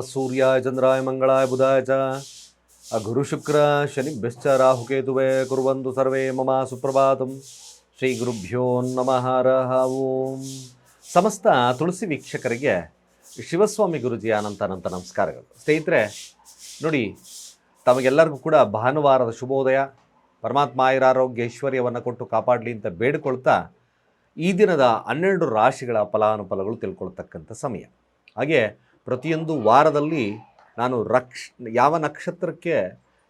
ನಮಃ ಸೂರ್ಯಾಯ ಚಂದ್ರಾಯ ಮಂಗಳಾಯ ಬುಧಾಯ ಚ. ಆ ಗುರು ಶುಕ್ರ ಶನಿಭ್ಯಶ್ಚ ರಾಹುಕೇತುವೆ ಕುರುವಂತು ಸರ್ವೇ ಮಮ ಸುಪ್ರಭಾತಂ. ಶ್ರೀ ಗುರುಭ್ಯೋ ನಮಃ ರಹ ಓಂ. ಸಮಸ್ತ ತುಳಸಿ ವೀಕ್ಷಕರಿಗೆ ಶಿವಸ್ವಾಮಿ ಗುರುಜಿಯ ಅನಂತ ಅನಂತ ನಮಸ್ಕಾರಗಳು. ಸ್ನೇಹಿತರೆ, ನೋಡಿ, ತಮಗೆಲ್ಲರಿಗೂ ಕೂಡ ಭಾನುವಾರದ ಶುಭೋದಯ. ಪರಮಾತ್ಮ ಆಯುರಾರೋಗ್ಯ ಐಶ್ವರ್ಯವನ್ನು ಕೊಟ್ಟು ಕಾಪಾಡಲಿ ಅಂತ ಬೇಡಿಕೊಳ್ತಾ ಈ ದಿನದ ಹನ್ನೆರಡು ರಾಶಿಗಳ ಫಲಾನುಫಲಗಳು ತಿಳ್ಕೊಳ್ತಕ್ಕಂಥ ಸಮಯ. ಹಾಗೆ ಪ್ರತಿಯೊಂದು ವಾರದಲ್ಲಿ ನಾನು ರಕ್ಷ, ಯಾವ ನಕ್ಷತ್ರಕ್ಕೆ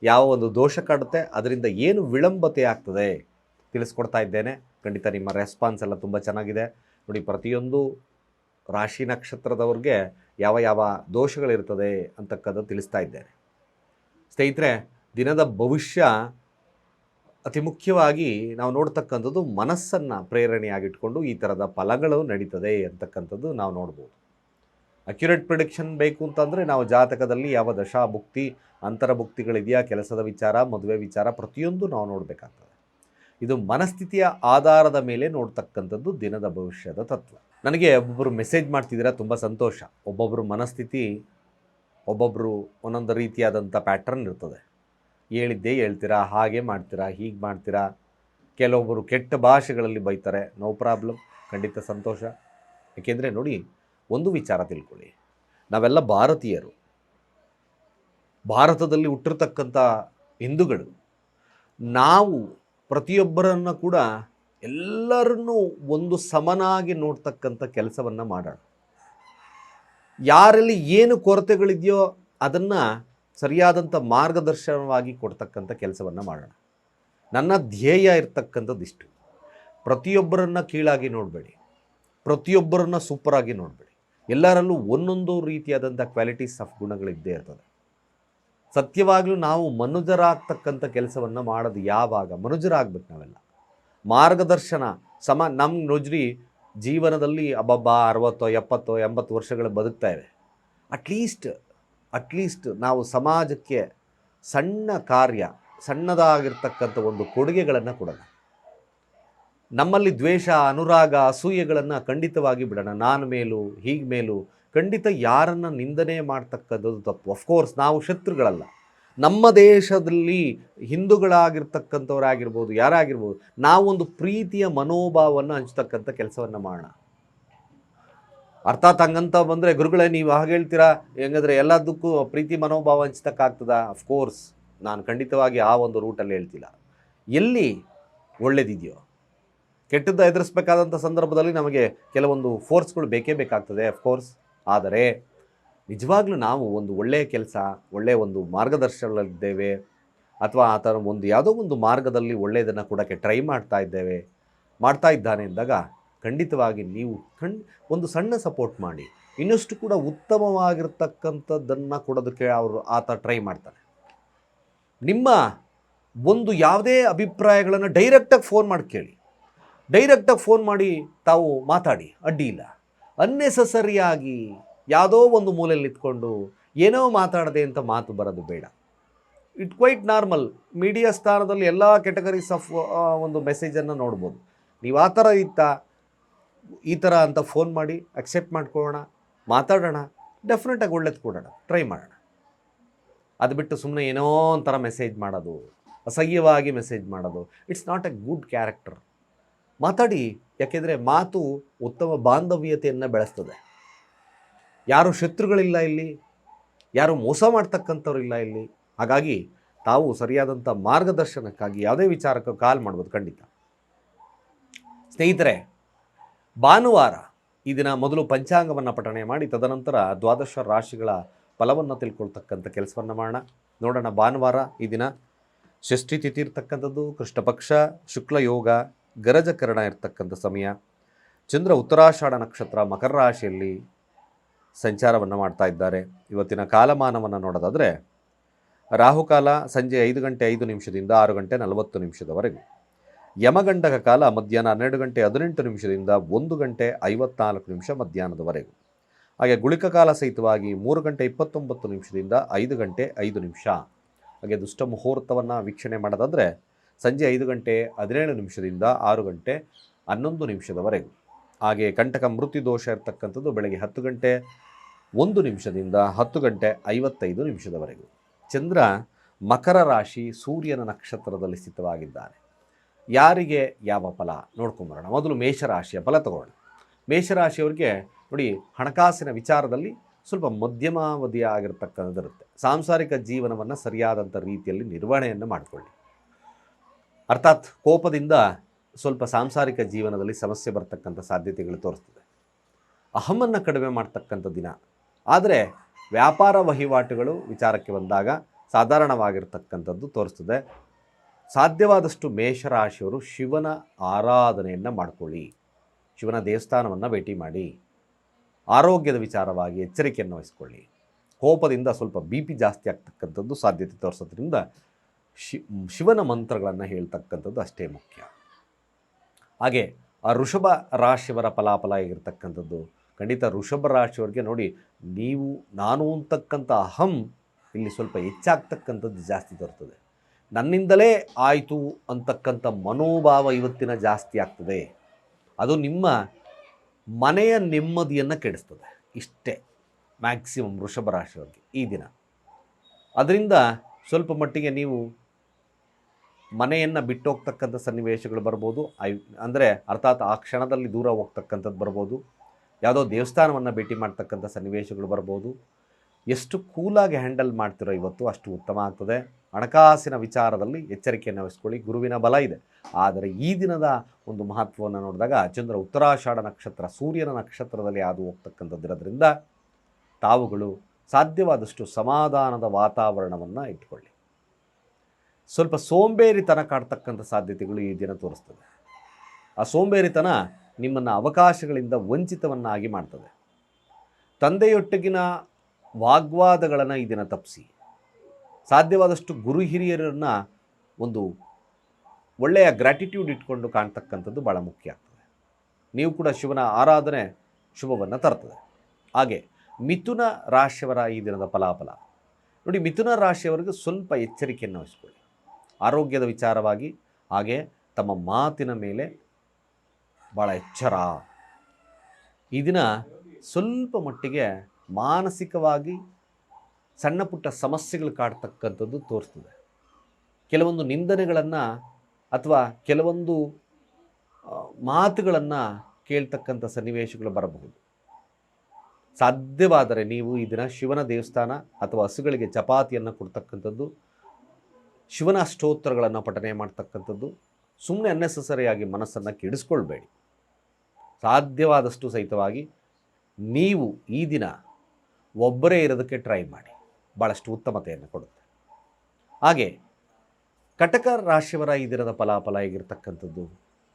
ಯಾವ ಒಂದು ದೋಷ ಕಾಡುತ್ತೆ, ಅದರಿಂದ ಏನು ವಿಳಂಬತೆ ಆಗ್ತದೆ ತಿಳಿಸ್ಕೊಡ್ತಾ ಇದ್ದೇನೆ. ಖಂಡಿತ ನಿಮ್ಮ ರೆಸ್ಪಾನ್ಸ್ ಎಲ್ಲ ತುಂಬ ಚೆನ್ನಾಗಿದೆ. ನೋಡಿ, ಪ್ರತಿಯೊಂದು ರಾಶಿ ನಕ್ಷತ್ರದವ್ರಿಗೆ ಯಾವ ಯಾವ ದೋಷಗಳಿರ್ತದೆ ಅಂತಕ್ಕದ್ದು ತಿಳಿಸ್ತಾ ಇದ್ದೇನೆ. ಸ್ನೇಹಿತರೆ, ದಿನದ ಭವಿಷ್ಯ ಅತಿ ಮುಖ್ಯವಾಗಿ ನಾವು ನೋಡ್ತಕ್ಕಂಥದ್ದು ಮನಸ್ಸನ್ನು ಪ್ರೇರಣೆಯಾಗಿಟ್ಕೊಂಡು ಈ ಥರದ ಫಲಗಳು ನಡೀತದೆ ಅಂತಕ್ಕಂಥದ್ದು ನಾವು ನೋಡ್ಬೋದು. ಅಕ್ಯುರೇಟ್ ಪ್ರಿಡಿಕ್ಷನ್ ಬೇಕು ಅಂತಂದರೆ ನಾವು ಜಾತಕದಲ್ಲಿ ಯಾವ ದಶಾ ಭುಕ್ತಿ ಅಂತರ ಭುಕ್ತಿಗಳಿದೆಯಾ ಕೆಲಸದ ವಿಚಾರ, ಮದುವೆ ವಿಚಾರ ಪ್ರತಿಯೊಂದು ನಾವು ನೋಡಬೇಕಾಗ್ತದೆ. ಇದು ಮನಸ್ಥಿತಿಯ ಆಧಾರದ ಮೇಲೆ ನೋಡ್ತಕ್ಕಂಥದ್ದು ದಿನದ ಭವಿಷ್ಯದ ತತ್ವ. ನನಗೆ ಒಬ್ಬೊಬ್ಬರು ಮೆಸೇಜ್ ಮಾಡ್ತಿದ್ದೀರಾ, ತುಂಬ ಸಂತೋಷ. ಒಬ್ಬೊಬ್ಬರು ಮನಸ್ಥಿತಿ ಒಬ್ಬೊಬ್ಬರು ಒಂದೊಂದು ರೀತಿಯಾದಂಥ ಪ್ಯಾಟ್ರನ್ ಇರ್ತದೆ. ಹೇಳಿದ್ದೇ ಹೇಳ್ತೀರಾ, ಹಾಗೆ ಮಾಡ್ತೀರಾ, ಹೀಗೆ ಮಾಡ್ತೀರಾ ಕೆಲವೊಬ್ಬರು ಕೆಟ್ಟ ಭಾಷೆಗಳಲ್ಲಿ ಬೈತಾರೆ ನೋ ಪ್ರಾಬ್ಲಮ್ ಖಂಡಿತ ಸಂತೋಷ. ಏಕೆಂದರೆ ನೋಡಿ ಒಂದು ವಿಚಾರ ತಿಳ್ಕೊಳ್ಳಿ. ನಾವೆಲ್ಲ ಭಾರತೀಯರು. ಭಾರತದಲ್ಲಿ ಹುಟ್ಟಿರ್ತಕ್ಕಂಥ ಹಿಂದೂಗಳು. ನಾವು ಪ್ರತಿಯೊಬ್ಬರನ್ನು ಕೂಡ ಎಲ್ಲರನ್ನೂ ಒಂದು ಸಮನಾಗಿ ನೋಡ್ತಕ್ಕಂಥ ಕೆಲಸವನ್ನು ಮಾಡೋಣ. ಯಾರಲ್ಲಿ ಏನು ಕೊರತೆಗಳಿದೆಯೋ ಅದನ್ನು ಸರಿಯಾದಂಥ ಮಾರ್ಗದರ್ಶನವಾಗಿ ಕೊಡ್ತಕ್ಕಂಥ ಕೆಲಸವನ್ನು ಮಾಡೋಣ. ನನ್ನ ಧ್ಯೇಯ ಇರ್ತಕ್ಕಂಥದ್ದು ಇಷ್ಟು ಪ್ರತಿಯೊಬ್ಬರನ್ನು ಕೀಳಾಗಿ ನೋಡಬೇಡಿ. ಪ್ರತಿಯೊಬ್ಬರನ್ನ ಸೂಪರಾಗಿ ನೋಡಬೇಡಿ. ಎಲ್ಲರಲ್ಲೂ ಒಂದೊಂದು ರೀತಿಯಾದಂಥ ಕ್ವಾಲಿಟೀಸ್ ಆಫ್ ಗುಣಗಳಿದ್ದೇ ಇರ್ತದೆ. ಸತ್ಯವಾಗಲೂ ನಾವು ಮನುಜರಾಗ್ತಕ್ಕಂಥ ಕೆಲಸವನ್ನು ಮಾಡೋದು ಯಾವಾಗ? ಮನುಜರಾಗ್ಬೇಕು ನಾವೆಲ್ಲ. ಮಾರ್ಗದರ್ಶನ, ಸಮ ನಮ್ಮ ನೊಜ್ರಿ ಜೀವನದಲ್ಲಿ ಅಬ್ಬಬ್ಬ ಅರವತ್ತೋ, ಎಪ್ಪತ್ತೋ, ಎಂಬತ್ತು ವರ್ಷಗಳು ಬದುಕ್ತಾ ಇವೆ. ಅಟ್ಲೀಸ್ಟ್ ಅಟ್ಲೀಸ್ಟ್ ನಾವು ಸಮಾಜಕ್ಕೆ ಸಣ್ಣ ಕಾರ್ಯ, ಸಣ್ಣದಾಗಿರ್ತಕ್ಕಂಥ ಒಂದು ಕೊಡುಗೆಗಳನ್ನು ಕೊಡೋಣ. ನಮ್ಮಲ್ಲಿ ದ್ವೇಷ, ಅನುರಾಗ, ಅಸೂಯೆಗಳನ್ನು ಖಂಡಿತವಾಗಿ ಬಿಡೋಣ. ನಾನು ಮೇಲೂ, ಹೀಗೆ ಮೇಲೂ, ಖಂಡಿತ ಯಾರನ್ನು ನಿಂದನೆ ಮಾಡ್ತಕ್ಕಂಥದ್ದು ತಪ್ಪು. ಅಫ್ಕೋರ್ಸ್ ನಾವು ಶತ್ರುಗಳಲ್ಲ. ನಮ್ಮ ದೇಶದಲ್ಲಿ ಹಿಂದೂಗಳಾಗಿರ್ತಕ್ಕಂಥವರಾಗಿರ್ಬೋದು, ಯಾರಾಗಿರ್ಬೋದು, ನಾವೊಂದು ಪ್ರೀತಿಯ ಮನೋಭಾವವನ್ನು ಹಂಚ್ತಕ್ಕಂಥ ಕೆಲಸವನ್ನು ಮಾಡೋಣ. ಅರ್ಥಾತ್ ಹಂಗಂತ ಬಂದರೆ, ಗುರುಗಳೇ, ನೀವು ಹಾಗೆ ಹೇಳ್ತೀರಾ? ಹೆಂಗಂದ್ರೆ ಎಲ್ಲದಕ್ಕೂ ಪ್ರೀತಿ, ಮನೋಭಾವ ಹಂಚ್ತಕ್ಕಾಗ್ತದ? ಅಫ್ಕೋರ್ಸ್ ನಾನು ಖಂಡಿತವಾಗಿ ಆ ಒಂದು ರೂಟಲ್ಲಿ ಹೇಳ್ತಿಲ್ಲ. ಎಲ್ಲಿ ಒಳ್ಳೇದಿದೆಯೋ ಕೆಟ್ಟದ್ದು ಎದುರಿಸಬೇಕಾದಂಥ ಸಂದರ್ಭದಲ್ಲಿ ನಮಗೆ ಕೆಲವೊಂದು ಫೋರ್ಸ್ಗಳು ಬೇಕೇ ಬೇಕಾಗ್ತದೆ ಅಫ್ಕೋರ್ಸ್ ಆದರೆ ನಿಜವಾಗ್ಲೂ ನಾವು ಒಂದು ಒಳ್ಳೆಯ ಕೆಲಸ, ಒಳ್ಳೆಯ ಒಂದು ಮಾರ್ಗದರ್ಶನದಲ್ಲಿದ್ದೇವೆ, ಅಥವಾ ಆ ಥರ ಒಂದು ಯಾವುದೋ ಒಂದು ಮಾರ್ಗದಲ್ಲಿ ಒಳ್ಳೆಯದನ್ನು ಕೊಡೋಕ್ಕೆ ಟ್ರೈ ಮಾಡ್ತಾ ಇದ್ದೇವೆ, ಮಾಡ್ತಾ ಇದ್ದಾನೆ ಅಂದಾಗ ಖಂಡಿತವಾಗಿ ನೀವು ಖಂಡ್, ಒಂದು ಸಣ್ಣ ಸಪೋರ್ಟ್ ಮಾಡಿ. ಇನ್ನಷ್ಟು ಕೂಡ ಉತ್ತಮವಾಗಿರ್ತಕ್ಕಂಥದ್ದನ್ನು ಕೊಡೋದಕ್ಕೆ ಅವರು ಆತ ಟ್ರೈ ಮಾಡ್ತಾರೆ. ನಿಮ್ಮ ಒಂದು ಯಾವುದೇ ಅಭಿಪ್ರಾಯಗಳನ್ನು ಡೈರೆಕ್ಟಾಗಿ ಫೋನ್ ಮಾಡಿ ಕೇಳಿ. ಡೈರೆಕ್ಟಾಗಿ ಫೋನ್ ಮಾಡಿ ತಾವು ಮಾತಾಡಿ, ಅಡ್ಡಿ ಇಲ್ಲ. ಅನ್ನೆಸಸರಿಯಾಗಿ ಯಾವುದೋ ಒಂದು ಮೂಲೆಯಲ್ಲಿ ನಿಂತ್ಕೊಂಡು ಏನೋ ಮಾತಾಡದೆ ಅಂತ ಮಾತು ಬರೋದು ಬೇಡ. ಇಟ್ ಕ್ವೈಟ್ ನಾರ್ಮಲ್ ಮೀಡಿಯಾ ಸ್ಥಾನದಲ್ಲಿ ಎಲ್ಲ ಕೆಟಗರೀಸ್ ಆಫ್ ಒಂದು ಮೆಸೇಜನ್ನು ನೋಡ್ಬೋದು. ನೀವು ಆ ಥರ ಇತ್ತ, ಈ ಥರ ಅಂತ ಫೋನ್ ಮಾಡಿ ಅಕ್ಸೆಪ್ಟ್ ಮಾಡ್ಕೊಳ್ಳೋಣ, ಮಾತಾಡೋಣ ಡೆಫಿನೆಟಾಗಿ ಒಳ್ಳೇದು ಕೊಡೋಣ ಟ್ರೈ ಮಾಡೋಣ. ಅದು ಬಿಟ್ಟು ಸುಮ್ಮನೆ ಏನೋ ಒಂಥರ ಮೆಸೇಜ್ ಮಾಡೋದು, ಅಸಹ್ಯವಾಗಿ ಮೆಸೇಜ್ ಮಾಡೋದು. It's not a good character ಮಾತಾಡಿ. ಯಾಕೆಂದರೆ ಮಾತು ಉತ್ತಮ ಬಾಂಧವ್ಯತೆಯನ್ನು ಬೆಳೆಸ್ತದೆ. ಯಾರು ಶತ್ರುಗಳಿಲ್ಲ ಇಲ್ಲಿ, ಯಾರು ಮೋಸ ಮಾಡ್ತಕ್ಕಂಥವ್ರು ಇಲ್ಲ ಇಲ್ಲಿ. ಹಾಗಾಗಿ ತಾವು ಸರಿಯಾದಂಥ ಮಾರ್ಗದರ್ಶನಕ್ಕಾಗಿ ಯಾವುದೇ ವಿಚಾರಕ್ಕೂ ಕಾಲ್ ಮಾಡ್ಬೋದು ಖಂಡಿತ. ಸ್ನೇಹಿತರೆ, ಭಾನುವಾರ ಈ ದಿನ ಮೊದಲು ಪಂಚಾಂಗವನ್ನು ಪಠಣೆ ಮಾಡಿ, ತದನಂತರ ದ್ವಾದಶ ರಾಶಿಗಳ ಫಲವನ್ನು ತಿಳ್ಕೊಳ್ತಕ್ಕಂಥ ಕೆಲಸವನ್ನು ಮಾಡೋಣ. ನೋಡೋಣ ಭಾನುವಾರ ಈ ದಿನ. ಷಷ್ಠಿ ತಿಥಿ ಇರ್ತಕ್ಕಂಥದ್ದು, ಕೃಷ್ಣಪಕ್ಷ, ಶುಕ್ಲ ಯೋಗ ಗರಜಕರಣ ಇರ್ತಕ್ಕಂಥ ಸಮಯ. ಚಂದ್ರ ಉತ್ತರಾಷಾಢ ನಕ್ಷತ್ರ ಮಕರ ರಾಶಿಯಲ್ಲಿ ಸಂಚಾರವನ್ನು ಮಾಡ್ತಾ ಇದ್ದಾರೆ. ಇವತ್ತಿನ ಕಾಲಮಾನವನ್ನು ನೋಡೋದಾದರೆ ರಾಹುಕಾಲ ಸಂಜೆ ಐದು ಗಂಟೆ ಐದು ನಿಮಿಷದಿಂದ ಆರು ಗಂಟೆ ನಲವತ್ತು ನಿಮಿಷದವರೆಗೆ. ಯಮಗಂಡಕ ಕಾಲ ಮಧ್ಯಾಹ್ನ ಹನ್ನೆರಡು ಗಂಟೆ ಹದಿನೆಂಟು ನಿಮಿಷದಿಂದ ಒಂದು ಗಂಟೆ ಐವತ್ನಾಲ್ಕು ನಿಮಿಷ ಮಧ್ಯಾಹ್ನದವರೆಗೂ. ಹಾಗೆ ಗುಳಿಕ ಕಾಲ ಸಹಿತವಾಗಿ ಮೂರು ಗಂಟೆ ಇಪ್ಪತ್ತೊಂಬತ್ತು ನಿಮಿಷದಿಂದ ಐದು ಗಂಟೆ ಐದು ನಿಮಿಷ. ಹಾಗೆ ದುಷ್ಟ ಮುಹೂರ್ತವನ್ನು ವೀಕ್ಷಣೆ ಮಾಡೋದಾದರೆ ಸಂಜೆ ಐದು ಗಂಟೆ ಹದಿನೇಳು ನಿಮಿಷದಿಂದ ಆರು ಗಂಟೆ ಹನ್ನೊಂದು ನಿಮಿಷದವರೆಗೂ. ಹಾಗೆ ಕಂಟಕ ಮೃತ್ಯು ದೋಷ ಇರತಕ್ಕಂಥದ್ದು ಬೆಳಗ್ಗೆ ಹತ್ತು ಗಂಟೆ ಒಂದು ನಿಮಿಷದಿಂದ ಹತ್ತು ಗಂಟೆ ಐವತ್ತೈದು ನಿಮಿಷದವರೆಗೂ. ಚಂದ್ರ ಮಕರ ರಾಶಿ ಸೂರ್ಯನ ನಕ್ಷತ್ರದಲ್ಲಿ ಸ್ಥಿತವಾಗಿದ್ದಾನೆ. ಯಾರಿಗೆ ಯಾವ ಫಲ? ನೋಡ್ಕೊಂಬರೋಣ ಮೊದಲು ಮೇಷರಾಶಿಯ ಫಲ ತಗೊಳ್ಳೋಣ ಮೇಷರಾಶಿಯವರಿಗೆ ನೋಡಿ ಹಣಕಾಸಿನ ವಿಚಾರದಲ್ಲಿ ಸ್ವಲ್ಪ ಮಧ್ಯಮಾವಧಿಯ ಆಗಿರ್ತಕ್ಕಂಥದ್ದು ಇರುತ್ತೆ ಸಾಂಸಾರಿಕ ಜೀವನವನ್ನು ಸರಿಯಾದಂಥ ರೀತಿಯಲ್ಲಿ ನಿರ್ವಹಣೆಯನ್ನು ಮಾಡಿಕೊಳ್ಳಿ. ಅರ್ಥಾತ್ ಕೋಪದಿಂದ ಸ್ವಲ್ಪ ಸಾಂಸಾರಿಕ ಜೀವನದಲ್ಲಿ ಸಮಸ್ಯೆ ಬರ್ತಕ್ಕಂಥ ಸಾಧ್ಯತೆಗಳು ತೋರಿಸ್ತದೆ. ಅಹಮನ್ನು ಕಡಿಮೆ ಮಾಡ್ತಕ್ಕಂಥ ದಿನ. ಆದರೆ ವ್ಯಾಪಾರ ವಹಿವಾಟುಗಳು ವಿಚಾರಕ್ಕೆ ಬಂದಾಗ ಸಾಧಾರಣವಾಗಿರ್ತಕ್ಕಂಥದ್ದು ತೋರಿಸ್ತದೆ. ಸಾಧ್ಯವಾದಷ್ಟು ಮೇಷರಾಶಿಯವರು ಶಿವನ ಆರಾಧನೆಯನ್ನು ಮಾಡಿಕೊಳ್ಳಿ. ಶಿವನ ದೇವಸ್ಥಾನವನ್ನು ಭೇಟಿ ಮಾಡಿ. ಆರೋಗ್ಯದ ವಿಚಾರವಾಗಿ ಎಚ್ಚರಿಕೆಯನ್ನು ವಹಿಸ್ಕೊಳ್ಳಿ. ಕೋಪದಿಂದ ಸ್ವಲ್ಪ ಬಿ ಪಿ ಜಾಸ್ತಿ ಆಗ್ತಕ್ಕಂಥದ್ದು ಸಾಧ್ಯತೆ ತೋರಿಸೋದ್ರಿಂದ ಶಿ ಶಿವನ ಮಂತ್ರಗಳನ್ನು ಹೇಳ್ತಕ್ಕಂಥದ್ದು ಅಷ್ಟೇ ಮುಖ್ಯ. ಹಾಗೆ ಆ ಋಷಭ ರಾಶಿಯವರ ಫಲಾಫಲ ಆಗಿರ್ತಕ್ಕಂಥದ್ದು, ಖಂಡಿತ ಋಷಭ ರಾಶಿಯವರಿಗೆ ನೋಡಿ, ನೀವು, ನಾನು ಅಂತಕ್ಕಂಥ ಅಹಂ ಇಲ್ಲಿ ಸ್ವಲ್ಪ ಹೆಚ್ಚಾಗ್ತಕ್ಕಂಥದ್ದು ಜಾಸ್ತಿ ತರ್ತದೆ. ನನ್ನಿಂದಲೇ ಆಯಿತು ಅಂತಕ್ಕಂಥ ಮನೋಭಾವ ಇವತ್ತಿನ ಜಾಸ್ತಿ ಆಗ್ತದೆ. ಅದು ನಿಮ್ಮ ಮನೆಯ ನೆಮ್ಮದಿಯನ್ನು ಕೆಡಿಸ್ತದೆ. ಇಷ್ಟೇ ಮ್ಯಾಕ್ಸಿಮಮ್ ವೃಷಭ ರಾಶಿಯವರಿಗೆ ಈ ದಿನ. ಅದರಿಂದ ಸ್ವಲ್ಪ ಮಟ್ಟಿಗೆ ನೀವು ಮನೆಯನ್ನು ಬಿಟ್ಟು ಹೋಗ್ತಕ್ಕಂಥ ಸನ್ನಿವೇಶಗಳು ಬರ್ಬೋದು. ಐ, ಅಂದರೆ ಅರ್ಥಾತ್ ಆ ಕ್ಷಣದಲ್ಲಿ ದೂರ ಹೋಗ್ತಕ್ಕಂಥದ್ದು ಬರ್ಬೋದು. ಯಾವುದೋ ದೇವಸ್ಥಾನವನ್ನು ಭೇಟಿ ಮಾಡ್ತಕ್ಕಂಥ ಸನ್ನಿವೇಶಗಳು ಬರ್ಬೋದು. ಎಷ್ಟು ಕೂಲಾಗಿ ಹ್ಯಾಂಡಲ್ ಮಾಡ್ತಿರೋ ಇವತ್ತು ಅಷ್ಟು ಉತ್ತಮ ಆಗ್ತದೆ. ಹಣಕಾಸಿನ ವಿಚಾರದಲ್ಲಿ ಎಚ್ಚರಿಕೆಯನ್ನು ವಹಿಸ್ಕೊಳ್ಳಿ. ಗುರುವಿನ ಬಲ ಇದೆ. ಆದರೆ ಈ ದಿನದ ಒಂದು ಮಹತ್ವವನ್ನು ನೋಡಿದಾಗ ಚಂದ್ರ ಉತ್ತರಾಷಾಢ ನಕ್ಷತ್ರ, ಸೂರ್ಯನ ನಕ್ಷತ್ರದಲ್ಲಿ ಹಾದು ಹೋಗ್ತಕ್ಕಂಥದ್ದಿರೋದ್ರಿಂದ ತಾವುಗಳು ಸಾಧ್ಯವಾದಷ್ಟು ಸಮಾಧಾನದ ವಾತಾವರಣವನ್ನು ಇಟ್ಕೊಳ್ಳಿ. ಸ್ವಲ್ಪ ಸೋಂಬೇರಿತನ ಕಾಡ್ತಕ್ಕಂಥ ಸಾಧ್ಯತೆಗಳು ಈ ದಿನ ತೋರಿಸ್ತದೆ. ಆ ಸೋಂಬೇರಿತನ ನಿಮ್ಮನ್ನು ಅವಕಾಶಗಳಿಂದ ವಂಚಿತವನ್ನಾಗಿ ಮಾಡ್ತದೆ. ತಂದೆಯೊಟ್ಟಿಗಿನ ವಾಗ್ವಾದಗಳನ್ನು ಈ ದಿನ ತಪ್ಪಿಸಿ ಸಾಧ್ಯವಾದಷ್ಟು ಗುರು ಹಿರಿಯರನ್ನು ಒಂದು ಒಳ್ಳೆಯ ಗ್ರ್ಯಾಟಿಟ್ಯೂಡ್ ಇಟ್ಕೊಂಡು ಕಾಣ್ತಕ್ಕಂಥದ್ದು ಭಾಳ ಮುಖ್ಯ ಆಗ್ತದೆ. ನೀವು ಕೂಡ ಶಿವನ ಆರಾಧನೆ ಶುಭವನ್ನು ತರ್ತದೆ. ಹಾಗೆ ಮಿಥುನ ರಾಶಿಯವರ ಈ ದಿನದ ಫಲಾಫಲ. ನೋಡಿ, ಮಿಥುನ ರಾಶಿಯವರಿಗೆ ಸ್ವಲ್ಪ ಎಚ್ಚರಿಕೆಯನ್ನು ವಹಿಸ್ಕೊಳ್ಳಿ. ಆರೋಗ್ಯದ ವಿಚಾರವಾಗಿ ಹಾಗೆ ತಮ್ಮ ಮಾತಿನ ಮೇಲೆ ಭಾಳ ಎಚ್ಚರ. ಈ ದಿನ ಸ್ವಲ್ಪ ಮಟ್ಟಿಗೆ ಮಾನಸಿಕವಾಗಿ ಸಣ್ಣ ಪುಟ್ಟ ಸಮಸ್ಯೆಗಳು ಕಾಡ್ತಕ್ಕಂಥದ್ದು ತೋರಿಸ್ತದೆ. ಕೆಲವೊಂದು ನಿಂದನೆಗಳನ್ನು ಅಥವಾ ಕೆಲವೊಂದು ಮಾತುಗಳನ್ನು ಕೇಳ್ತಕ್ಕಂಥ ಸನ್ನಿವೇಶಗಳು ಬರಬಹುದು. ಸಾಧ್ಯವಾದರೆ ನೀವು ಈ ದಿನ ಶಿವನ ದೇವಸ್ಥಾನ ಅಥವಾ ಹಸುಗಳಿಗೆ ಚಪಾತಿಯನ್ನು ಕೊಡ್ತಕ್ಕಂಥದ್ದು ಶಿವನ ಅಷ್ಟೋತ್ತರಗಳನ್ನು ಪಠನೆ ಮಾಡ್ತಕ್ಕಂಥದ್ದು ಸುಮ್ಮನೆ ಅನ್ನೆಸಸರಿಯಾಗಿ ಮನಸ್ಸನ್ನು ಕೆಡಿಸ್ಕೊಳ್ಬೇಡಿ. ಸಾಧ್ಯವಾದಷ್ಟು ಸಹಿತವಾಗಿ ನೀವು ಈ ದಿನ ಒಬ್ಬರೇ ಇರೋದಕ್ಕೆ ಟ್ರೈ ಮಾಡಿ. ಭಾಳಷ್ಟು ಉತ್ತಮತೆಯನ್ನು ಕೊಡುತ್ತೆ. ಹಾಗೆ ಕಟಕ ರಾಶಿಯವರ ಈ ದಿನದ ಫಲಾಫಲ ಹೇಗಿರ್ತಕ್ಕಂಥದ್ದು?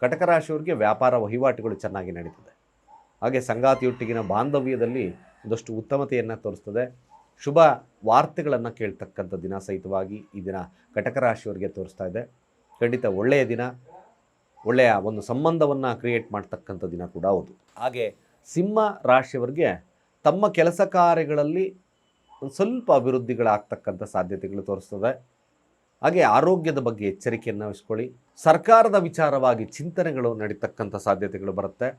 ಕಟಕ ರಾಶಿಯವರಿಗೆ ವ್ಯಾಪಾರ ವಹಿವಾಟುಗಳು ಚೆನ್ನಾಗಿ ನಡೀತದೆ. ಹಾಗೆ ಸಂಗಾತಿಯೊಟ್ಟಿಗಿನ ಬಾಂಧವ್ಯದಲ್ಲಿ ಒಂದಷ್ಟು ಉತ್ತಮತೆಯನ್ನು ತೋರಿಸ್ತದೆ. ಶುಭ ವಾರ್ತೆಗಳನ್ನು ಕೇಳ್ತಕ್ಕಂಥ ದಿನ ಸಹಿತವಾಗಿ ಈ ದಿನ ಕಟಕ ರಾಶಿಯವರಿಗೆ ತೋರಿಸ್ತಾ ಇದೆ. ಖಂಡಿತ ಒಳ್ಳೆಯ ದಿನ, ಒಳ್ಳೆಯ ಒಂದು ಸಂಬಂಧವನ್ನು ಕ್ರಿಯೇಟ್ ಮಾಡ್ತಕ್ಕಂಥ ದಿನ ಕೂಡ ಹೌದು. ಹಾಗೆ ಸಿಂಹ ರಾಶಿಯವರಿಗೆ ತಮ್ಮ ಕೆಲಸ ಕಾರ್ಯಗಳಲ್ಲಿ ಒಂದು ಸ್ವಲ್ಪ ಅಭಿವೃದ್ಧಿಗಳಾಗ್ತಕ್ಕಂಥ ಸಾಧ್ಯತೆಗಳು ತೋರಿಸ್ತದೆ. ಹಾಗೆ ಆರೋಗ್ಯದ ಬಗ್ಗೆ ಎಚ್ಚರಿಕೆಯನ್ನು ವಹಿಸ್ಕೊಳ್ಳಿ. ಸರ್ಕಾರದ ವಿಚಾರವಾಗಿ ಚಿಂತನೆಗಳು ನಡೀತಕ್ಕಂಥ ಸಾಧ್ಯತೆಗಳು ಬರುತ್ತೆ.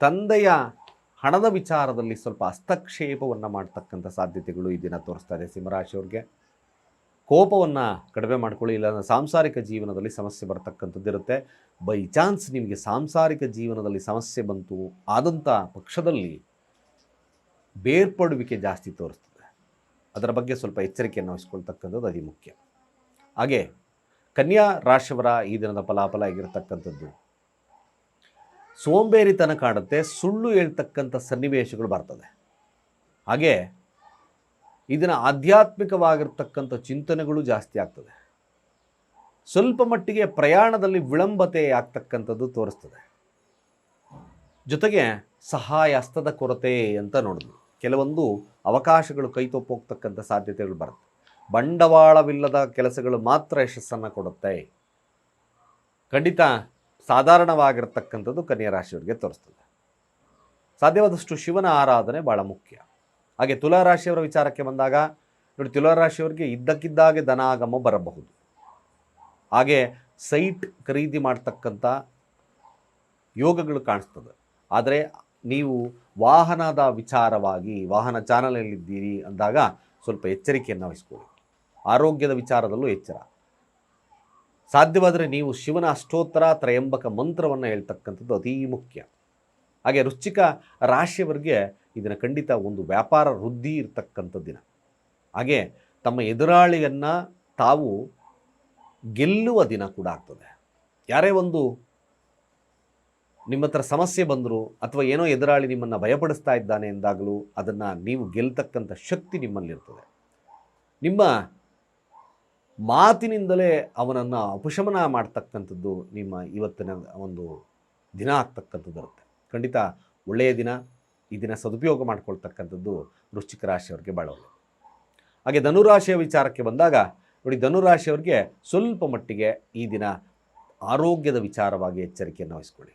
ತಂದೆಯ ಹಣದ ವಿಚಾರದಲ್ಲಿ ಸ್ವಲ್ಪ ಹಸ್ತಕ್ಷೇಪವನ್ನು ಮಾಡ್ತಕ್ಕಂಥ ಸಾಧ್ಯತೆಗಳು ಈ ದಿನ ತೋರಿಸ್ತಾ ಇದೆ ಸಿಂಹರಾಶಿಯವ್ರಿಗೆ. ಕೋಪವನ್ನು ಕಡಿಮೆ ಮಾಡಿಕೊಳ್ಳಿ ಇಲ್ಲ ಸಾಂಸಾರಿಕ ಜೀವನದಲ್ಲಿ ಸಮಸ್ಯೆ ಬರ್ತಕ್ಕಂಥದ್ದು ಇರುತ್ತೆ. ಬೈ ಚಾನ್ಸ್ ನಿಮಗೆ ಸಾಂಸಾರಿಕ ಜೀವನದಲ್ಲಿ ಸಮಸ್ಯೆ ಬಂತು ಆದಂಥ ಪಕ್ಷದಲ್ಲಿ ಬೇರ್ಪಡುವಿಕೆ ಜಾಸ್ತಿ ತೋರಿಸ್ತದೆ. ಅದರ ಬಗ್ಗೆ ಸ್ವಲ್ಪ ಎಚ್ಚರಿಕೆಯನ್ನು ವಹಿಸ್ಕೊಳ್ತಕ್ಕಂಥದ್ದು ಅತಿ ಮುಖ್ಯ. ಹಾಗೆ ಕನ್ಯಾ ರಾಶಿಯವರ ಈ ದಿನದ ಫಲಾಫಲ ಆಗಿರತಕ್ಕಂಥದ್ದು ಸೋಂಬೇರಿತನ ಕಾಡುತ್ತೆ ಸುಳ್ಳು ಹೇಳ್ತಕ್ಕಂಥ ಸನ್ನಿವೇಶಗಳು ಬರ್ತದೆ. ಹಾಗೆ ಇದನ್ನು ಆಧ್ಯಾತ್ಮಿಕವಾಗಿರ್ತಕ್ಕಂಥ ಚಿಂತನೆಗಳು ಜಾಸ್ತಿ ಆಗ್ತದೆ. ಸ್ವಲ್ಪ ಮಟ್ಟಿಗೆ ಪ್ರಯಾಣದಲ್ಲಿ ವಿಳಂಬತೆ ಆಗ್ತಕ್ಕಂಥದ್ದು ತೋರಿಸ್ತದೆ. ಜೊತೆಗೆ ಸಹಾಯ ಹಸ್ತದ ಕೊರತೆ ಅಂತ ನೋಡಿದ್ವಿ. ಕೆಲವೊಂದು ಅವಕಾಶಗಳು ಕೈತೊಪ್ಪೋಗ್ತಕ್ಕಂಥ ಸಾಧ್ಯತೆಗಳು ಬರುತ್ತೆ. ಬಂಡವಾಳವಿಲ್ಲದ ಕೆಲಸಗಳು ಮಾತ್ರ ಯಶಸ್ಸನ್ನು ಕೊಡುತ್ತೆ. ಖಂಡಿತ ಸಾಧಾರಣವಾಗಿರ್ತಕ್ಕಂಥದ್ದು ಕನ್ಯಾ ರಾಶಿಯವರಿಗೆ ತೋರಿಸ್ತದೆ. ಸಾಧ್ಯವಾದಷ್ಟು ಶಿವನ ಆರಾಧನೆ ಭಾಳ ಮುಖ್ಯ. ಹಾಗೆ ತುಲಾ ರಾಶಿಯವರ ವಿಚಾರಕ್ಕೆ ಬಂದಾಗ, ನೋಡಿ ತುಲಾರಾಶಿಯವರಿಗೆ ಇದ್ದಕ್ಕಿದ್ದಾಗೆ ಧನಾಗಮ ಬರಬಹುದು. ಹಾಗೆ ಸೈಟ್ ಖರೀದಿ ಮಾಡ್ತಕ್ಕಂಥ ಯೋಗಗಳು ಕಾಣಿಸ್ತದೆ. ಆದರೆ ನೀವು ವಾಹನದ ವಿಚಾರವಾಗಿ, ವಾಹನ ಚಾನಲಲ್ಲಿದ್ದೀರಿ ಅಂದಾಗ ಸ್ವಲ್ಪ ಎಚ್ಚರಿಕೆಯನ್ನು ವಹಿಸ್ಕೊಳ್ಳಿ. ಆರೋಗ್ಯದ ವಿಚಾರದಲ್ಲೂ ಎಚ್ಚರ. ಸಾಧ್ಯವಾದರೆ ನೀವು ಶಿವನ ಅಷ್ಟೋತ್ತರ ತ್ರಯಂಬಕ ಮಂತ್ರವನ್ನು ಹೇಳ್ತಕ್ಕಂಥದ್ದು ಅತೀ ಮುಖ್ಯ. ಹಾಗೆ ರುಚಿಕ ರಾಶಿಯವರಿಗೆ ಇದನ್ನು ಖಂಡಿತ ಒಂದು ವ್ಯಾಪಾರ ವೃದ್ಧಿ ಇರತಕ್ಕಂಥ ದಿನ. ಹಾಗೆ ತಮ್ಮ ಎದುರಾಳಿಯನ್ನು ತಾವು ಗೆಲ್ಲುವ ದಿನ ಕೂಡ ಆಗ್ತದೆ. ಯಾರೇ ಒಂದು ನಿಮ್ಮ ಹತ್ರ ಸಮಸ್ಯೆ ಬಂದರು ಅಥವಾ ಏನೋ ಎದುರಾಳಿ ನಿಮ್ಮನ್ನು ಭಯಪಡಿಸ್ತಾ ಇದ್ದಾನೆ ಎಂದಾಗಲೂ ಅದನ್ನು ನೀವು ಗೆಲ್ತಕ್ಕಂಥ ಶಕ್ತಿ ನಿಮ್ಮಲ್ಲಿರ್ತದೆ. ನಿಮ್ಮ ಮಾತಿನಿಂದಲೇ ಅವನನ್ನು ಅಪಶಮನ ಮಾಡ್ತಕ್ಕಂಥದ್ದು ನಿಮ್ಮ ಇವತ್ತಿನ ಒಂದು ದಿನ ಆಗ್ತಕ್ಕಂಥದ್ದು ಬರುತ್ತೆ. ಖಂಡಿತ ಒಳ್ಳೆಯ ದಿನ, ಈ ದಿನ ಸದುಪಯೋಗ ಮಾಡ್ಕೊಳ್ತಕ್ಕಂಥದ್ದು ವೃಶ್ಚಿಕ ರಾಶಿಯವರಿಗೆ ಭಾಳ ಒಳ್ಳೆಯದು ಹಾಗೆ ಧನುರಾಶಿಯ ವಿಚಾರಕ್ಕೆ ಬಂದಾಗ, ನೋಡಿ ಧನುರಾಶಿಯವರಿಗೆ ಸ್ವಲ್ಪ ಮಟ್ಟಿಗೆ ಈ ದಿನ ಆರೋಗ್ಯದ ವಿಚಾರವಾಗಿ ಎಚ್ಚರಿಕೆಯನ್ನು ವಹಿಸ್ಕೊಳ್ಳಿ.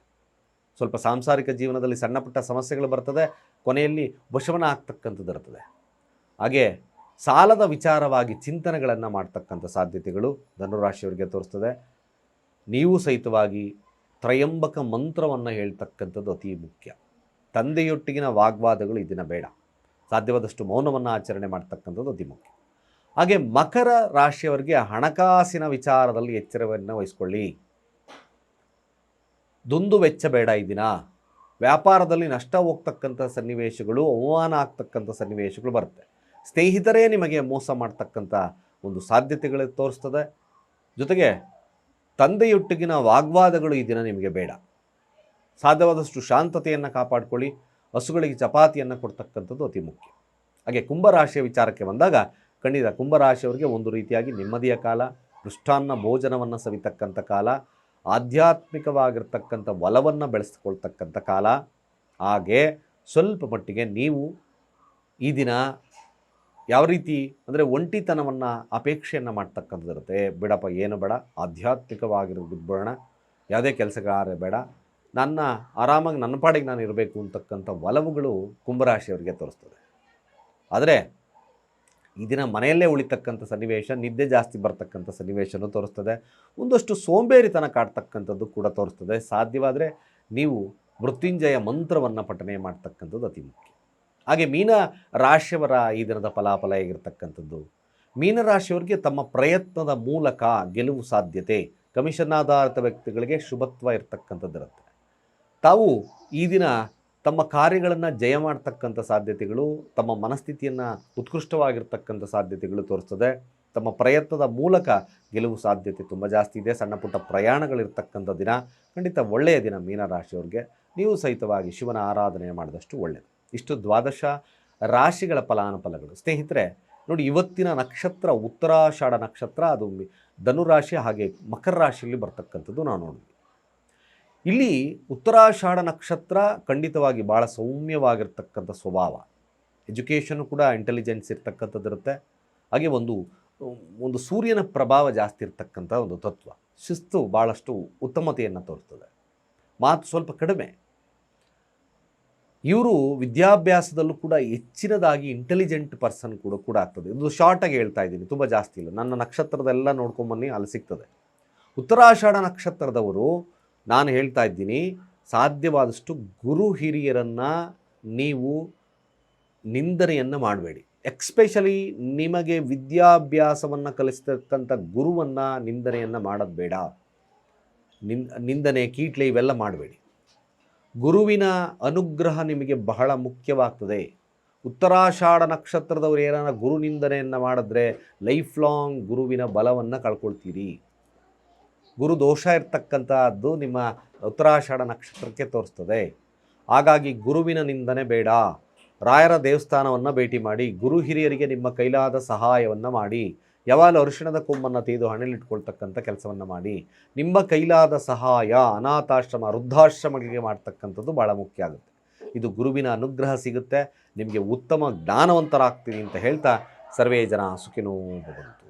ಸ್ವಲ್ಪ ಸಾಂಸಾರಿಕ ಜೀವನದಲ್ಲಿ ಸಣ್ಣ ಪುಟ್ಟ ಸಮಸ್ಯೆಗಳು ಬರ್ತದೆ, ಕೊನೆಯಲ್ಲಿ ವಶವನ ಆಗ್ತಕ್ಕಂಥದ್ದು ಇರ್ತದೆ. ಹಾಗೆ ಸಾಲದ ವಿಚಾರವಾಗಿ ಚಿಂತನೆಗಳನ್ನು ಮಾಡ್ತಕ್ಕಂಥ ಸಾಧ್ಯತೆಗಳು ಧನುರಾಶಿಯವರಿಗೆ ತೋರಿಸ್ತದೆ. ನೀವು ಸಹಿತವಾಗಿ ತ್ರಯಂಬಕ ಮಂತ್ರವನ್ನು ಹೇಳ್ತಕ್ಕಂಥದ್ದು ಅತಿ ಮುಖ್ಯ. ತಂದೆಯೊಟ್ಟಿಗಿನ ವಾಗ್ವಾದಗಳು ಇದನ್ನು ಬೇಡ. ಸಾಧ್ಯವಾದಷ್ಟು ಮೌನವನ್ನು ಆಚರಣೆ ಮಾಡ್ತಕ್ಕಂಥದ್ದು ಅತಿ ಮುಖ್ಯ. ಹಾಗೆ ಮಕರ ರಾಶಿಯವರಿಗೆ ಹಣಕಾಸಿನ ವಿಚಾರದಲ್ಲಿ ಎಚ್ಚರವನ್ನು ವಹಿಸ್ಕೊಳ್ಳಿ. ದುಂದು ವೆಚ್ಚ ಬೇಡ ಈ ವ್ಯಾಪಾರದಲ್ಲಿ ನಷ್ಟ ಹೋಗ್ತಕ್ಕಂಥ ಸನ್ನಿವೇಶಗಳು, ಅವಮಾನ ಆಗ್ತಕ್ಕಂಥ ಸನ್ನಿವೇಶಗಳು ಬರುತ್ತೆ. ಸ್ನೇಹಿತರೇ ನಿಮಗೆ ಮೋಸ ಮಾಡ್ತಕ್ಕಂಥ ಒಂದು ಸಾಧ್ಯತೆಗಳು ತೋರಿಸ್ತದೆ. ಜೊತೆಗೆ ತಂದೆಯೊಟ್ಟಿಗಿನ ವಾಗ್ವಾದಗಳು ಈ ದಿನ ನಿಮಗೆ ಬೇಡ. ಸಾಧ್ಯವಾದಷ್ಟು ಶಾಂತತೆಯನ್ನು ಕಾಪಾಡಿಕೊಳ್ಳಿ, ಹಸುಗಳಿಗೆ ಚಪಾತಿಯನ್ನು ಕೊಡ್ತಕ್ಕಂಥದ್ದು ಅತಿ ಮುಖ್ಯ. ಹಾಗೆ ಕುಂಭರಾಶಿಯ ವಿಚಾರಕ್ಕೆ ಬಂದಾಗ ಖಂಡಿತ ಕುಂಭರಾಶಿಯವರಿಗೆ ಒಂದು ರೀತಿಯಾಗಿ ನೆಮ್ಮದಿಯ ಕಾಲ, ಮೃಷ್ಟಾನ್ನ ಭೋಜನವನ್ನು ಸವಿತಕ್ಕಂಥ ಕಾಲ, ಆಧ್ಯಾತ್ಮಿಕವಾಗಿರ್ತಕ್ಕಂಥ ಒಲವನ್ನು ಬೆಳೆಸ್ಕೊಳ್ತಕ್ಕಂಥ ಕಾಲ. ಹಾಗೆ ಸ್ವಲ್ಪ ಮಟ್ಟಿಗೆ ನೀವು ಈ ದಿನ ಯಾವ ರೀತಿ ಅಂದರೆ ಒಂಟಿತನವನ್ನು ಅಪೇಕ್ಷೆಯನ್ನು ಮಾಡ್ತಕ್ಕಂಥದ್ದು ಇರುತ್ತೆ. ಬಿಡಪ್ಪ, ಏನು ಬೇಡ ಆಧ್ಯಾತ್ಮಿಕವಾಗಿರೋದು ಬಿಡೋಣ ಯಾವುದೇ ಕೆಲಸಗಾರ ಬೇಡ, ನನ್ನ ಆರಾಮಾಗಿ ನನ್ನ ಪಾಡಿಗೆ ನಾನು ಇರಬೇಕು ಅಂತಕ್ಕಂಥ ಒಲವುಗಳು ಕುಂಭರಾಶಿಯವರಿಗೆ ತೋರಿಸ್ತದೆ. ಆದರೆ ಈ ದಿನ ಮನೆಯಲ್ಲೇ ಉಳಿತಕ್ಕಂಥ ಸನ್ನಿವೇಶ, ನಿದ್ದೆ ಜಾಸ್ತಿ ಬರ್ತಕ್ಕಂಥ ಸನ್ನಿವೇಶನೂ ತೋರಿಸ್ತದೆ. ಒಂದಷ್ಟು ಸೋಂಬೇರಿತನ ಕಾಡ್ತಕ್ಕಂಥದ್ದು ಕೂಡ ತೋರಿಸ್ತದೆ. ಸಾಧ್ಯವಾದರೆ ನೀವು ಮೃತ್ಯುಂಜಯ ಮಂತ್ರವನ್ನು ಪಠನೆ ಮಾಡ್ತಕ್ಕಂಥದ್ದು ಅತಿ ಮುಖ್ಯ. ಹಾಗೆ ಮೀನ ರಾಶಿಯವರ ಈ ದಿನದ ಫಲಾಫಲ ಹೇಗಿರ್ತಕ್ಕಂಥದ್ದು? ಮೀನರಾಶಿಯವರಿಗೆ ತಮ್ಮ ಪ್ರಯತ್ನದ ಮೂಲಕ ಗೆಲುವು ಸಾಧ್ಯತೆ ಕಮಿಷನ್ ಆಧಾರಿತ ವ್ಯಕ್ತಿಗಳಿಗೆ ಶುಭತ್ವ ಇರತಕ್ಕಂಥದ್ದಿರುತ್ತೆ. ತಾವು ಈ ದಿನ ತಮ್ಮ ಕಾರ್ಯಗಳನ್ನು ಜಯ ಮಾಡ್ತಕ್ಕಂಥ ಸಾಧ್ಯತೆಗಳು, ತಮ್ಮ ಮನಸ್ಥಿತಿಯನ್ನು ಉತ್ಕೃಷ್ಟವಾಗಿರ್ತಕ್ಕಂಥ ಸಾಧ್ಯತೆಗಳು ತೋರಿಸ್ತದೆ. ತಮ್ಮ ಪ್ರಯತ್ನದ ಮೂಲಕ ಗೆಲುವು ಸಾಧ್ಯತೆ ತುಂಬ ಜಾಸ್ತಿ ಇದೆ. ಸಣ್ಣ ಪುಟ್ಟ ಪ್ರಯಾಣಗಳಿರ್ತಕ್ಕಂಥ ದಿನ. ಖಂಡಿತ ಒಳ್ಳೆಯ ದಿನ ಮೀನರಾಶಿಯವ್ರಿಗೆ ನೀವು ಸಹಿತವಾಗಿ ಶಿವನ ಆರಾಧನೆ ಮಾಡಿದಷ್ಟು ಒಳ್ಳೆಯದು ಇಷ್ಟು ದ್ವಾದಶ ರಾಶಿಗಳ ಫಲಾನುಫಲಗಳು. ಸ್ನೇಹಿತರೆ, ನೋಡಿ ಇವತ್ತಿನ ನಕ್ಷತ್ರ, ಉತ್ತರಾಷಾಢ ನಕ್ಷತ್ರ, ಅದು ಧನುರಾಶಿ ಹಾಗೆ ಮಕರ ರಾಶಿಯಲ್ಲಿ ಬರ್ತಕ್ಕಂಥದ್ದು ನಾವು ನೋಡಿದ್ವಿ. ಇಲ್ಲಿ ಉತ್ತರಾಷಾಢ ನಕ್ಷತ್ರ ಖಂಡಿತವಾಗಿ ಭಾಳ ಸೌಮ್ಯವಾಗಿರ್ತಕ್ಕಂಥ ಸ್ವಭಾವ. ಎಜುಕೇಷನ್ ಕೂಡ ಇಂಟೆಲಿಜೆನ್ಸ್ ಇರ್ತಕ್ಕಂಥದ್ದಿರುತ್ತೆ ಹಾಗೆ ಒಂದು ಒಂದು ಸೂರ್ಯನ ಪ್ರಭಾವ ಜಾಸ್ತಿ ಇರ್ತಕ್ಕಂಥ ಒಂದು ತತ್ವ. ಶಿಸ್ತು ಭಾಳಷ್ಟು ಉತ್ತಮತೆಯನ್ನು ತೋರಿಸ್ತದೆ ಮಾತು ಸ್ವಲ್ಪ ಕಡಿಮೆ. ಇವರು ವಿದ್ಯಾಭ್ಯಾಸದಲ್ಲೂ ಕೂಡ ಹೆಚ್ಚಿನದಾಗಿ ಇಂಟೆಲಿಜೆಂಟ್ ಪರ್ಸನ್ ಕೂಡ ಕೂಡ ಆಗ್ತದೆ. ಇದು ಶಾರ್ಟಾಗಿ ಹೇಳ್ತಾ ಇದ್ದೀನಿ, ತುಂಬ ಜಾಸ್ತಿ ಇಲ್ಲ. ನನ್ನ ನಕ್ಷತ್ರದೆಲ್ಲ ನೋಡ್ಕೊಂಬನ್ನಿ ಅಲ್ಲಿ ಸಿಗ್ತದೆ. ಉತ್ತರಾಷಾಢ ನಕ್ಷತ್ರದವರು, ನಾನು ಹೇಳ್ತಾ ಇದ್ದೀನಿ, ಸಾಧ್ಯವಾದಷ್ಟು ಗುರು ಹಿರಿಯರನ್ನು ನೀವು ನಿಂದನೆಯನ್ನು ಮಾಡಬೇಡಿ. ಎಕ್ಸ್ಪೆಷಲಿ ನಿಮಗೆ ವಿದ್ಯಾಭ್ಯಾಸವನ್ನು ಕಲಿಸ್ತಕ್ಕಂಥ ಗುರುವನ್ನು ನಿಂದನೆಯನ್ನು ಮಾಡೋದು ಬೇಡ. ನಿಂದನೆ, ಕೀಟ್ಲೆ, ಇವೆಲ್ಲ ಮಾಡಬೇಡಿ. ಗುರುವಿನ ಅನುಗ್ರಹ ನಿಮಗೆ ಬಹಳ ಮುಖ್ಯವಾಗ್ತದೆ. ಉತ್ತರಾಷಾಢ ನಕ್ಷತ್ರದವರು ಏನಾರ ಗುರು ನಿಂದನೆಯನ್ನು ಮಾಡಿದ್ರೆ ಲೈಫ್ ಲಾಂಗ್ ಗುರುವಿನ ಬಲವನ್ನು ಕಳ್ಕೊಳ್ತೀರಿ. ಗುರು ದೋಷ ಇರ್ತಕ್ಕಂಥದ್ದು ನಿಮ್ಮ ಉತ್ತರಾಷಾಢ ನಕ್ಷತ್ರಕ್ಕೆ ತೋರಿಸ್ತದೆ. ಹಾಗಾಗಿ ಗುರುವಿನ ನಿಂದನೆ ಬೇಡ. ರಾಯರ ದೇವಸ್ಥಾನವನ್ನು ಭೇಟಿ ಮಾಡಿ, ಗುರು ಹಿರಿಯರಿಗೆ ನಿಮ್ಮ ಕೈಲಾದ ಸಹಾಯವನ್ನು ಮಾಡಿ ಯಾವಾಗಲೂ ಅರಿಶಿಣದ ಕೊಂಬನ್ನು ತೆಗೆದು ಹಣೆಲಿಟ್ಕೊಳ್ತಕ್ಕಂಥ ಕೆಲಸವನ್ನು ಮಾಡಿ, ನಿಮ್ಮ ಕೈಲಾದ ಸಹಾಯ, ಅನಾಥಾಶ್ರಮ, ವೃದ್ಧಾಶ್ರಮಗಳಿಗೆ ಮಾಡ್ತಕ್ಕಂಥದ್ದು ಭಾಳ ಮುಖ್ಯ ಆಗುತ್ತೆ. ಇದು ಗುರುವಿನ ಅನುಗ್ರಹ ಸಿಗುತ್ತೆ, ನಿಮಗೆ ಉತ್ತಮ ಜ್ಞಾನವಂತರಾಗ್ತೀರಿ ಅಂತ ಹೇಳ್ತಾ ಸರ್ವೇ ಜನ ಸುಖಿನೋ ಭವಂತು.